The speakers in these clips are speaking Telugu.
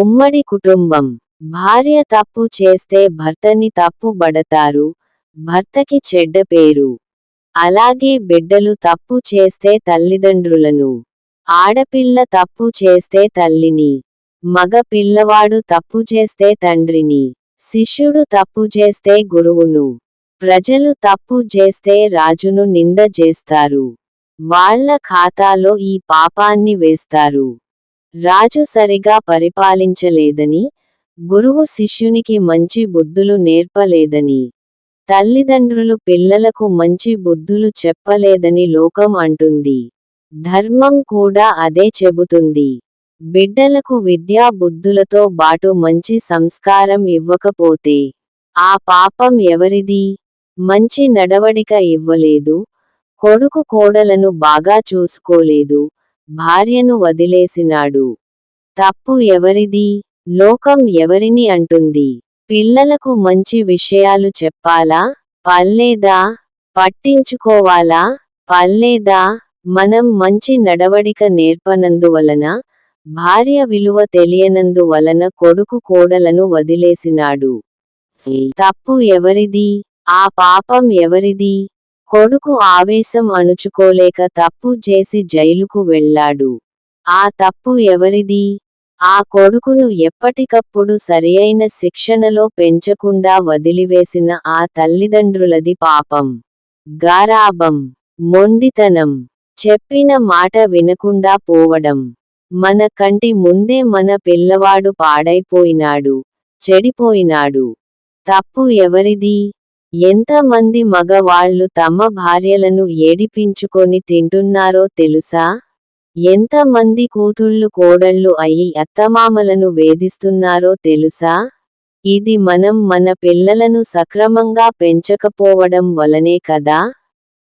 ఉమ్మడి కుటుంబం. భార్య తప్పు చేస్తే భర్తని తప్పు బడతారు భర్తకి చెడ్డ పేరు. అలాగే బిడ్డలు తప్పు చేస్తే తల్లిదండ్రులను. ఆడపిల్ల తప్పు చేస్తే తల్లిని. మగ పిల్లవాడు తప్పు చేస్తే తండ్రిని. శిష్యుడు తప్పు చేస్తే గురువును. ప్రజలు తప్పు చేస్తే రాజును నింద చేస్తారు. వాళ్ళ ఖాతాలో ఈ పాపాన్ని వేస్తారు. రాజు సరిగా పరిపాలించలేదని గురువు శిష్యునికి మంచి బుద్ధులు నేర్పలేదని తల్లిదండ్రులు పిల్లలకు మంచి బుద్ధులు చెప్పలేదని లోకం అంటుంది. ధర్మం కూడా అదే చెబుతుంది. బిడ్డలకు విద్యా బుద్ధులతో బాటు మంచి సంస్కారం ఇవ్వకపోతే ఆ పాపం ఎవరిది? మంచి నడవడిక ఇవ్వలేదు కొడుకు కోడలను బాగా చూసుకోలేదు భార్యను వదిలేసినాడు. తప్పు ఎవరిది? లోకం ఎవరిని అంటుంది? పిల్లలకు మంచి విషయాలు చెప్పాలా? పల్లేదా? పట్టించుకోవాలా? పల్లేదా? మనం మంచి నడవడిక నేర్పనందువలన భార్య విలువ తెలియనందువలన కొడుకు కోడలను వదిలేసినాడు. తప్పు ఎవరిది? ఆ పాపం ఎవరిది? కొడుకు ఆవేశం అణుచుకోలేక తప్పు చేసి జైలుకు వెళ్ళాడు. ఆ తప్పు ఎవరిది? ఆ కొడుకును ఎప్పటికప్పుడు సరియైన శిక్షణలో పెంచకుండా వదిలివేసిన ఆ తల్లిదండ్రులది పాపం. గారాబం మొండితనం చెప్పిన మాట వినకుండా పోవడం. మన కంటి ముందే మన పిల్లవాడు పాడైపోయినాడు చెడిపోయినాడు. తప్పు ఎవరిది? ఎంతమంది మగవాళ్ళు తమ భార్యలను ఏడిపించుకొని తింటున్నారో తెలుసా? ఎంతమంది కూతుళ్ళు కోడళ్ళు అయి అత్తమామలను వేధిస్తున్నారో తెలుసా? ఇది మనం మన పిల్లలను సక్రమంగా పెంచకపోవడం వలనే కదా?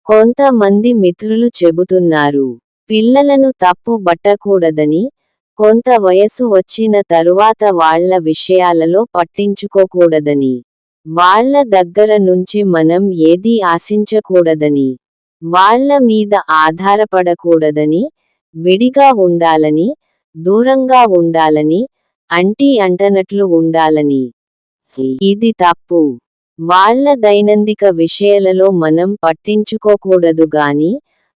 కొంతమంది మిత్రులు చెబుతున్నారు పిల్లలను తప్పు బట్టకూడదని కొంత వయసు వచ్చిన తరువాత వాళ్ళ విషయాలలో పట్టించుకోకూడదని. వాళ్ళ దగ్గర నుంచి మనం ఏదీ ఆశించకూడదని వాళ్ళ మీద ఆధారపడకూడదని విడిగా ఉండాలని దూరంగా ఉండాలని అంటీ అంటనట్లు ఉండాలని. ఇది తప్పు. వాళ్ళ దైనందిక విషయాలలో మనం పట్టించుకోకూడదు గాని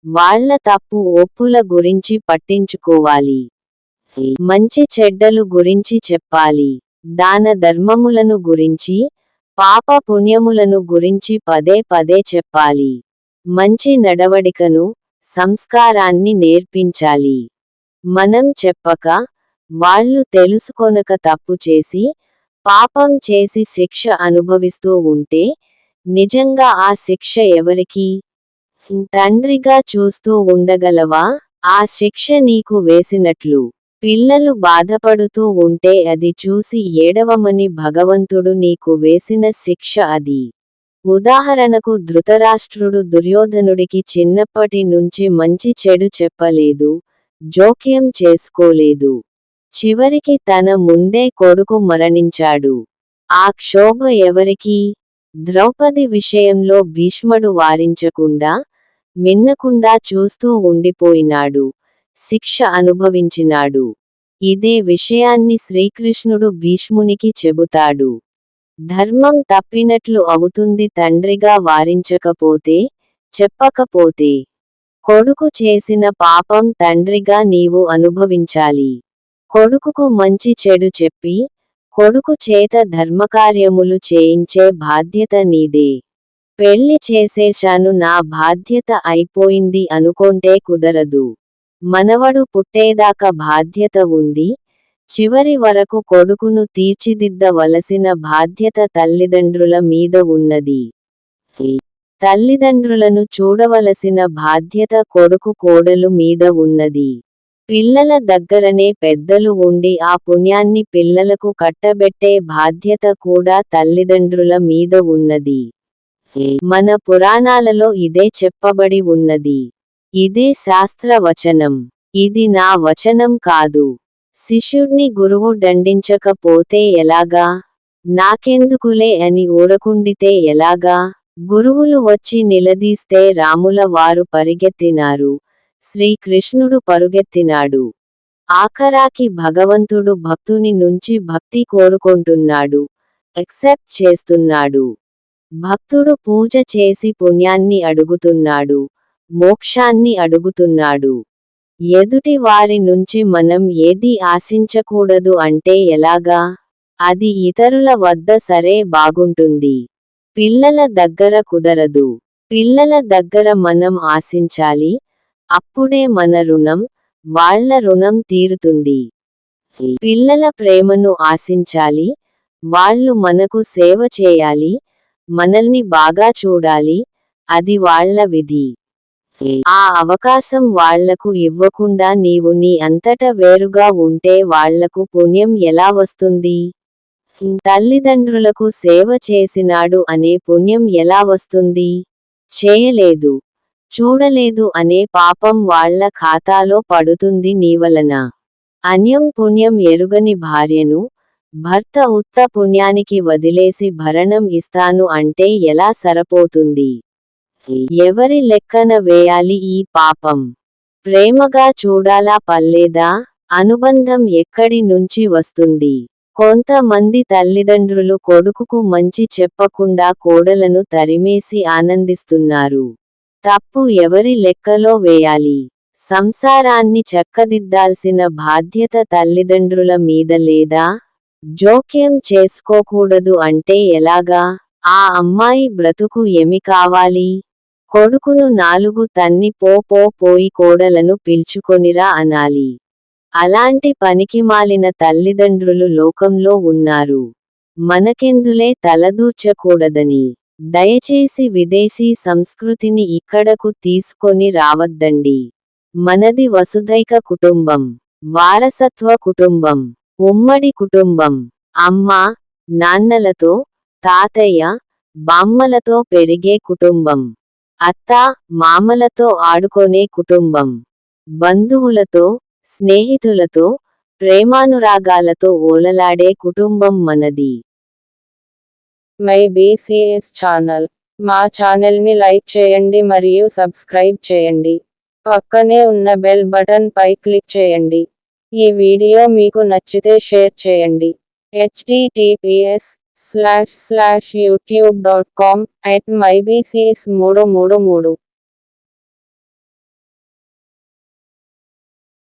వాళ్ళ తప్పు ఒప్పుల గురించి పట్టించుకోవాలి. మంచి చెడ్డలు గురించి చెప్పాలి. దాన ధర్మములను గురించి పాప పుణ్యములను గురించి పదే పదే చెప్పాలి. మంచి నడవడికను సంస్కారాన్ని నేర్పించాలి. మనం చెప్పక వాళ్ళు తెలుసుకొనక తప్పు చేసి పాపం చేసి శిక్ష అనుభవిస్తూ ఉంటే నిజంగా ఆ శిక్ష ఎవరికి? తండ్రిగా చూస్తూ ఉండగలవా? ఆ శిక్ష నీకు వేసినట్లు. పిల్లలు బాధపడుతూ ఉంటే అది చూసి ఏడవమని భగవంతుడు నీకు వేసిన శిక్ష అది. ఉదాహరణకు ధృతరాష్ట్రుడు దుర్యోధనుడికి చిన్నప్పటి నుంచి మంచి చెడు చెప్పలేదు జోక్యం చేసుకోలేదు. చివరికి తన ముందే కొడుకు మరణించాడు. ఆ క్షోభ ఎవరికి? ద్రౌపది విషయంలో భీష్ముడు వారించకుండా మిన్నకుండా చూస్తూ ఉండిపోయినాడు. శిక్ష అనుభవించినాడు. ఇదే విషయాన్ని శ్రీకృష్ణుడు భీష్మునికి చెబుతాడు. ధర్మం తప్పినట్లు అవుతుంది తండ్రిగా వారించకపోతే చెప్పకపోతే. కొడుకు చేసిన పాపం తండ్రిగా నీవు అనుభవించాలి. కొడుకుకు మంచి చెడు చెప్పి కొడుకు చేత ధర్మకార్యములు చేయించే బాధ్యత నీదే. పెళ్ళి చేసేశాను నా బాధ్యత అయిపోయింది అనుకొంటే కుదరదు. మనవడు పుట్టేదాకా బాధ్యత ఉంది. చివరి వరకు కొడుకును తీర్చిదిద్దవలసిన బాధ్యత తల్లిదండ్రుల మీద ఉన్నది. తల్లిదండ్రులను చూడవలసిన బాధ్యత కొడుకు కోడలు మీద ఉన్నది. పిల్లల దగ్గరనే పెద్దలు ఉండి ఆ పుణ్యాన్ని పిల్లలకు కట్టబెట్టే బాధ్యత కూడా తల్లిదండ్రుల మీద ఉన్నది. మన పురాణాలలో ఇదే చెప్పబడి ఉన్నది. ఇదే శాస్త్ర వచనం ఇది నా వచనం కాదు. శిష్యుణ్ణి గురువు దండించకపోతే ఎలాగా? నాకెందుకులే అని ఊరకుండితే ఎలాగా? గురువులు వచ్చి నిలదీస్తే రాముల వారు పరిగెత్తినారు. శ్రీకృష్ణుడు పరుగెత్తినాడు. ఆఖరాకి భగవంతుడు భక్తుని నుంచి భక్తి కోరుకుంటున్నాడు. ఎక్సెప్ట్ చేస్తున్నాడు. భక్తుడు పూజ చేసి పుణ్యాన్ని అడుగుతున్నాడు. మోక్షాన్ని అడుగుతున్నాడు. ఎదుటి వారి నుంచి మనం ఏది ఆశించకూడదు అంటే ఎలాగా? అది ఇతరుల వద్ద సరే బాగుంటుంది. పిల్లల దగ్గర కుదరదు. పిల్లల దగ్గర మనం ఆశించాలి. అప్పుడే మన రుణం వాళ్ళ రుణం తీరుతుంది. పిల్లల ప్రేమను ఆశించాలి. వాళ్ళు మనకు సేవ చేయాలి. మనల్ని బాగా చూడాలి. అది వాళ్ళ విధి. ఆ అవకాశం వాళ్ళకు ఇవ్వకుండా నీవు నీ అంతట వేరుగా ఉంటే వాళ్ళకు పుణ్యం ఎలా వస్తుంది? తల్లిదండ్రులకు సేవ చేసినాడు అనే పుణ్యం ఎలా వస్తుంది? చేయలేదు. చూడలేదు అనే పాపం వాళ్ళ ఖాతాలో పడుతుంది నీవలన అన్యం పుణ్యం ఎరుగని భార్యను భర్త ఉత్త పుణ్యానికి వదిలేసి భరణం ఇస్తాను అంటే ఎలా సరపోతుంది? ఎవరి లెక్కన వేయాలి ఈ పాపం? ప్రేమగా చూడాలా పల్లేదా? అనుబంధం ఎక్కడి నుంచి వస్తుంది? కొంతమంది తల్లిదండ్రులు కొడుకుకు మంచి చెప్పకుండా కోడలను తరిమేసి ఆనందిస్తున్నారు. తప్పు ఎవరి లెక్కలో వేయాలి? సంసారాన్ని చక్కదిద్దాల్సిన బాధ్యత తల్లిదండ్రుల మీద లేదా? జోక్యం చేసుకోకూడదు అంటే ఎలాగా? ఆ అమ్మాయి బ్రతుకు ఏమి కావాలి? కొడుకును నాలుగు తన్ని పో పో పోయి కోడలను పిల్చుకొనిరా అనాలి. అలాంటి పనికిమాలిన తల్లిదండ్రులు లోకంలో ఉన్నారు. మనకెందులే తలదూర్చకూడదని. దయచేసి విదేశీ సంస్కృతిని ఇక్కడకు తీసుకొని రావద్దండి. మనది వసుధైక కుటుంబం వారసత్వ కుటుంబం ఉమ్మడి కుటుంబం. అమ్మ నాన్నలతో తాతయ్య బామ్మలతో పెరిగే కుటుంబం. అత్త మామలతో ఆడుకొనే కుటుంబం. బంధువులతో స్నేహితులతో ప్రేమానురాగాలతో ఓలలాడే కుటుంబం మనది. My BCS channel. మా ఛానల్ని లైక్ చేయండి మరియు సబ్స్క్రైబ్ చేయండి. పక్కనే ఉన్న బెల్ బటన్ పై క్లిక్ చేయండి. ఈ వీడియో మీకు నచ్చితే షేర్ చేయండి. HTTPS slash slash youtube.com at mybcs333